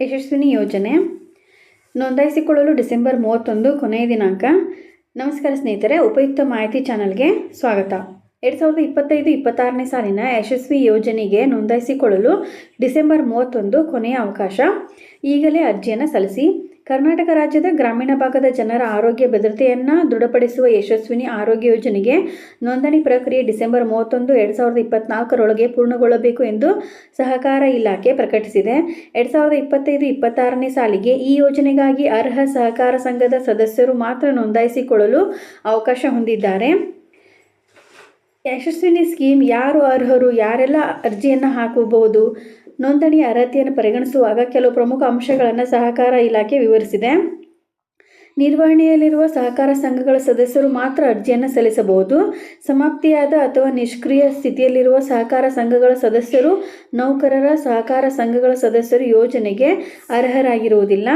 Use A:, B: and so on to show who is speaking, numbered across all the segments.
A: ಯಶಸ್ವಿನಿ ಯೋಜನೆ. ನೋಂದಾಯಿಸಿಕೊಳ್ಳಲು ಡಿಸೆಂಬರ್ ಮೂವತ್ತೊಂದು ಕೊನೆಯ ದಿನಾಂಕ. ನಮಸ್ಕಾರ ಸ್ನೇಹಿತರೆ, ಉಪಯುಕ್ತ ಮಾಹಿತಿ ಚಾನಲ್ಗೆ ಸ್ವಾಗತ. ಎರಡು ಸಾವಿರದ ಇಪ್ಪತ್ತೈದು ಇಪ್ಪತ್ತಾರನೇ ಸಾಲಿನ ಯಶಸ್ವಿ ಯೋಜನೆಗೆ ನೋಂದಾಯಿಸಿಕೊಳ್ಳಲು ಡಿಸೆಂಬರ್ ಮೂವತ್ತೊಂದು ಕೊನೆಯ ಅವಕಾಶ. ಈಗಲೇ ಅರ್ಜಿಯನ್ನು ಸಲ್ಲಿಸಿ. ಕರ್ನಾಟಕ ರಾಜ್ಯದ ಗ್ರಾಮೀಣ ಭಾಗದ ಜನರ ಆರೋಗ್ಯ ಭದ್ರತೆಯನ್ನು ದೃಢಪಡಿಸುವ ಯಶಸ್ವಿನಿ ಆರೋಗ್ಯ ಯೋಜನೆಗೆ ನೋಂದಣಿ ಪ್ರಕ್ರಿಯೆ ಡಿಸೆಂಬರ್ ಮೂವತ್ತೊಂದು ಎರಡು ಸಾವಿರದ ಇಪ್ಪತ್ನಾಲ್ಕರೊಳಗೆ ಪೂರ್ಣಗೊಳ್ಳಬೇಕು ಎಂದು ಸಹಕಾರ ಇಲಾಖೆ ಪ್ರಕಟಿಸಿದೆ. ಎರಡು ಸಾವಿರದ ಇಪ್ಪತ್ತೈದು ಇಪ್ಪತ್ತಾರನೇ ಸಾಲಿಗೆ ಈ ಯೋಜನೆಗಾಗಿ ಅರ್ಹ ಸಹಕಾರ ಸಂಘದ ಸದಸ್ಯರು ಮಾತ್ರ ನೋಂದಾಯಿಸಿಕೊಳ್ಳಲು ಅವಕಾಶ ಹೊಂದಿದ್ದಾರೆ. ಯಶಸ್ವಿನಿ ಸ್ಕೀಮ್ ಯಾರು ಅರ್ಹರು, ಯಾರೆಲ್ಲ ಅರ್ಜಿಯನ್ನು ಹಾಕಬಹುದು ನೋಂದಣಿ ಅರ್ಹತೆಯನ್ನು ಪರಿಗಣಿಸುವಾಗ ಕೆಲವು ಪ್ರಮುಖ ಅಂಶಗಳನ್ನು ಸಹಕಾರ ಇಲಾಖೆ ವಿವರಿಸಿದೆ. ನಿರ್ವಹಣೆಯಲ್ಲಿರುವ ಸಹಕಾರ ಸಂಘಗಳ ಸದಸ್ಯರು ಮಾತ್ರ ಅರ್ಜಿಯನ್ನು ಸಲ್ಲಿಸಬಹುದು. ಸಮಾಪ್ತಿಯಾದ ಅಥವಾ ನಿಷ್ಕ್ರಿಯ ಸ್ಥಿತಿಯಲ್ಲಿರುವ ಸಹಕಾರ ಸಂಘಗಳ ಸದಸ್ಯರು ನೌಕರರ ಸಹಕಾರ ಸಂಘಗಳ ಸದಸ್ಯರು ಯೋಜನೆಗೆ ಅರ್ಹರಾಗಿರುವುದಿಲ್ಲ.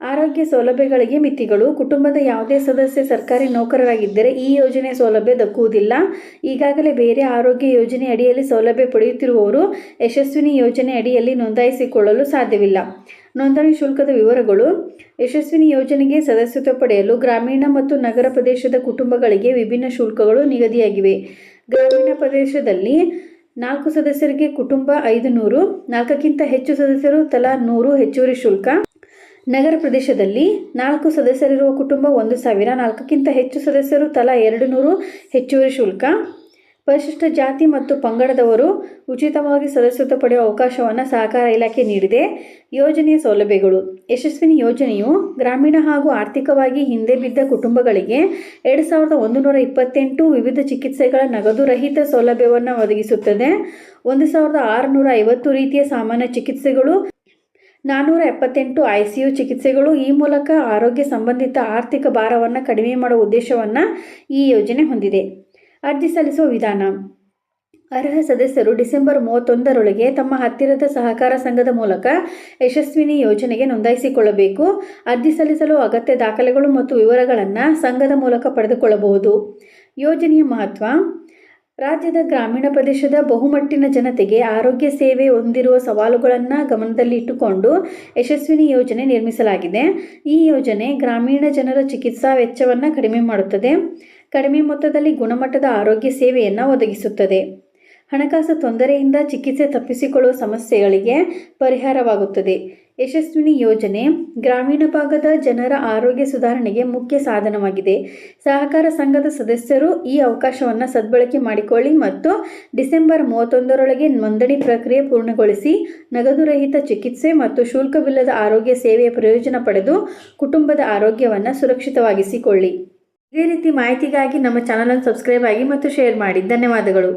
A: ಆರೋಗ್ಯ ಸೌಲಭ್ಯಗಳಿಗೆ ಮಿತಿಗಳು. ಕುಟುಂಬದ ಯಾವುದೇ ಸದಸ್ಯ ಸರ್ಕಾರಿ ನೌಕರರಾಗಿದ್ದರೆ ಈ ಯೋಜನೆ ಸೌಲಭ್ಯ ದಕ್ಕುವುದಿಲ್ಲ. ಈಗಾಗಲೇ ಬೇರೆ ಆರೋಗ್ಯ ಯೋಜನೆ ಅಡಿಯಲ್ಲಿ ಸೌಲಭ್ಯ ಪಡೆಯುತ್ತಿರುವವರು ಯಶಸ್ವಿನಿ ಯೋಜನೆ ಅಡಿಯಲ್ಲಿ ನೋಂದಾಯಿಸಿಕೊಳ್ಳಲು ಸಾಧ್ಯವಿಲ್ಲ. ನೋಂದಣಿ ಶುಲ್ಕದ ವಿವರಗಳು. ಯಶಸ್ವಿನಿ ಯೋಜನೆಗೆ ಸದಸ್ಯತ್ವ ಪಡೆಯಲು ಗ್ರಾಮೀಣ ಮತ್ತು ನಗರ ಪ್ರದೇಶದ ಕುಟುಂಬಗಳಿಗೆ ವಿಭಿನ್ನ ಶುಲ್ಕಗಳು ನಿಗದಿಯಾಗಿವೆ. ಗ್ರಾಮೀಣ ಪ್ರದೇಶದಲ್ಲಿ ನಾಲ್ಕು ಸದಸ್ಯರಿಗೆ ಕುಟುಂಬ ಐದು ನೂರು ನಾಲ್ಕಕ್ಕಿಂತ ಹೆಚ್ಚು ಸದಸ್ಯರು ತಲಾ ನೂರು ಹೆಚ್ಚುವರಿ ಶುಲ್ಕ. ನಗರ ಪ್ರದೇಶದಲ್ಲಿ ನಾಲ್ಕು ಸದಸ್ಯರಿರುವ ಕುಟುಂಬ ಒಂದು ಸಾವಿರ, ನಾಲ್ಕಕ್ಕಿಂತ ಹೆಚ್ಚು ಸದಸ್ಯರು ತಲಾ ಎರಡು ನೂರು ಹೆಚ್ಚುವರಿ ಶುಲ್ಕ. ಪರಿಶಿಷ್ಟ ಜಾತಿ ಮತ್ತು ಪಂಗಡದವರು ಉಚಿತವಾಗಿ ಸದಸ್ಯತ್ವ ಪಡೆಯುವ ಅವಕಾಶವನ್ನು ಸಹಕಾರ ಇಲಾಖೆ ನೀಡಿದೆ. ಯೋಜನೆಯ ಸೌಲಭ್ಯಗಳು. ಯಶಸ್ವಿನಿ ಯೋಜನೆಯು ಗ್ರಾಮೀಣ ಹಾಗೂ ಆರ್ಥಿಕವಾಗಿ ಹಿಂದೆ ಬಿದ್ದ ಕುಟುಂಬಗಳಿಗೆ ಎರಡು ಸಾವಿರದ ಒಂದು ನೂರ ಇಪ್ಪತ್ತೆಂಟು ವಿವಿಧ ಚಿಕಿತ್ಸೆಗಳ ನಗದು ರಹಿತ ಸೌಲಭ್ಯವನ್ನು ಒದಗಿಸುತ್ತದೆ. ಒಂದು ಸಾವಿರದ ಆರುನೂರ ಐವತ್ತು ರೀತಿಯ ಸಾಮಾನ್ಯ ಚಿಕಿತ್ಸೆಗಳು ನಾನ್ನೂರ ಎಪ್ಪತ್ತೆಂಟು ಐ ಸಿ ಯು ಚಿಕಿತ್ಸೆಗಳು ಈ ಮೂಲಕ ಆರೋಗ್ಯ ಸಂಬಂಧಿತ ಆರ್ಥಿಕ ಭಾರವನ್ನು ಕಡಿಮೆ ಮಾಡುವ ಉದ್ದೇಶವನ್ನು ಈ ಯೋಜನೆ ಹೊಂದಿದೆ. ಅರ್ಜಿ ಸಲ್ಲಿಸುವ ವಿಧಾನ. ಅರ್ಹ ಸದಸ್ಯರು ಡಿಸೆಂಬರ್ ಮೂವತ್ತೊಂದರೊಳಗೆ ತಮ್ಮ ಹತ್ತಿರದ ಸಹಕಾರ ಸಂಘದ ಮೂಲಕ ಯಶಸ್ವಿನಿ ಯೋಜನೆಗೆ ನೋಂದಾಯಿಸಿಕೊಳ್ಳಬೇಕು. ಅರ್ಜಿ ಸಲ್ಲಿಸಲು ಅಗತ್ಯ ದಾಖಲೆಗಳು ಮತ್ತು ವಿವರಗಳನ್ನು ಸಂಘದ ಮೂಲಕ ಪಡೆದುಕೊಳ್ಳಬಹುದು. ಯೋಜನೆಯ ಮಹತ್ವ. ರಾಜ್ಯದ ಗ್ರಾಮೀಣ ಪ್ರದೇಶದ ಬಹುಮಟ್ಟಿನ ಜನತೆಗೆ ಆರೋಗ್ಯ ಸೇವೆ ಹೊಂದಿರುವ ಸವಾಲುಗಳನ್ನು ಗಮನದಲ್ಲಿಟ್ಟುಕೊಂಡು ಯಶಸ್ವಿನಿ ಯೋಜನೆ ನಿರ್ಮಿಸಲಾಗಿದೆ. ಈ ಯೋಜನೆ ಗ್ರಾಮೀಣ ಜನರ ಚಿಕಿತ್ಸಾ ವೆಚ್ಚವನ್ನು ಕಡಿಮೆ ಮಾಡುತ್ತದೆ. ಕಡಿಮೆ ಮೊತ್ತದಲ್ಲಿ ಗುಣಮಟ್ಟದ ಆರೋಗ್ಯ ಸೇವೆಯನ್ನು ಒದಗಿಸುತ್ತದೆ. ಹಣಕಾಸು ತೊಂದರೆಯಿಂದ ಚಿಕಿತ್ಸೆ ತಪ್ಪಿಸಿಕೊಳ್ಳುವ ಸಮಸ್ಯೆಗಳಿಗೆ ಪರಿಹಾರವಾಗುತ್ತದೆ. ಯಶಸ್ವಿನಿ ಯೋಜನೆ ಗ್ರಾಮೀಣ ಭಾಗದ ಜನರ ಆರೋಗ್ಯ ಸುಧಾರಣೆಗೆ ಮುಖ್ಯ ಸಾಧನವಾಗಿದೆ. ಸಹಕಾರ ಸಂಘದ ಸದಸ್ಯರು ಈ ಅವಕಾಶವನ್ನು ಸದ್ಬಳಕೆ ಮಾಡಿಕೊಳ್ಳಿ ಮತ್ತು ಡಿಸೆಂಬರ್ ಮೂವತ್ತೊಂದರೊಳಗೆ ನೋಂದಣಿ ಪ್ರಕ್ರಿಯೆ ಪೂರ್ಣಗೊಳಿಸಿ ನಗದು ರಹಿತ ಚಿಕಿತ್ಸೆ ಮತ್ತು ಶುಲ್ಕವಿಲ್ಲದ ಆರೋಗ್ಯ ಸೇವೆಯ ಪ್ರಯೋಜನ ಪಡೆದು ಕುಟುಂಬದ ಆರೋಗ್ಯವನ್ನು ಸುರಕ್ಷಿತವಾಗಿಸಿಕೊಳ್ಳಿ. ಇದೇ ರೀತಿ ಮಾಹಿತಿಗಾಗಿ ನಮ್ಮ ಚಾನಲನ್ನು ಸಬ್ಸ್ಕ್ರೈಬ್ ಆಗಿ ಮತ್ತು ಶೇರ್ ಮಾಡಿ. ಧನ್ಯವಾದಗಳು.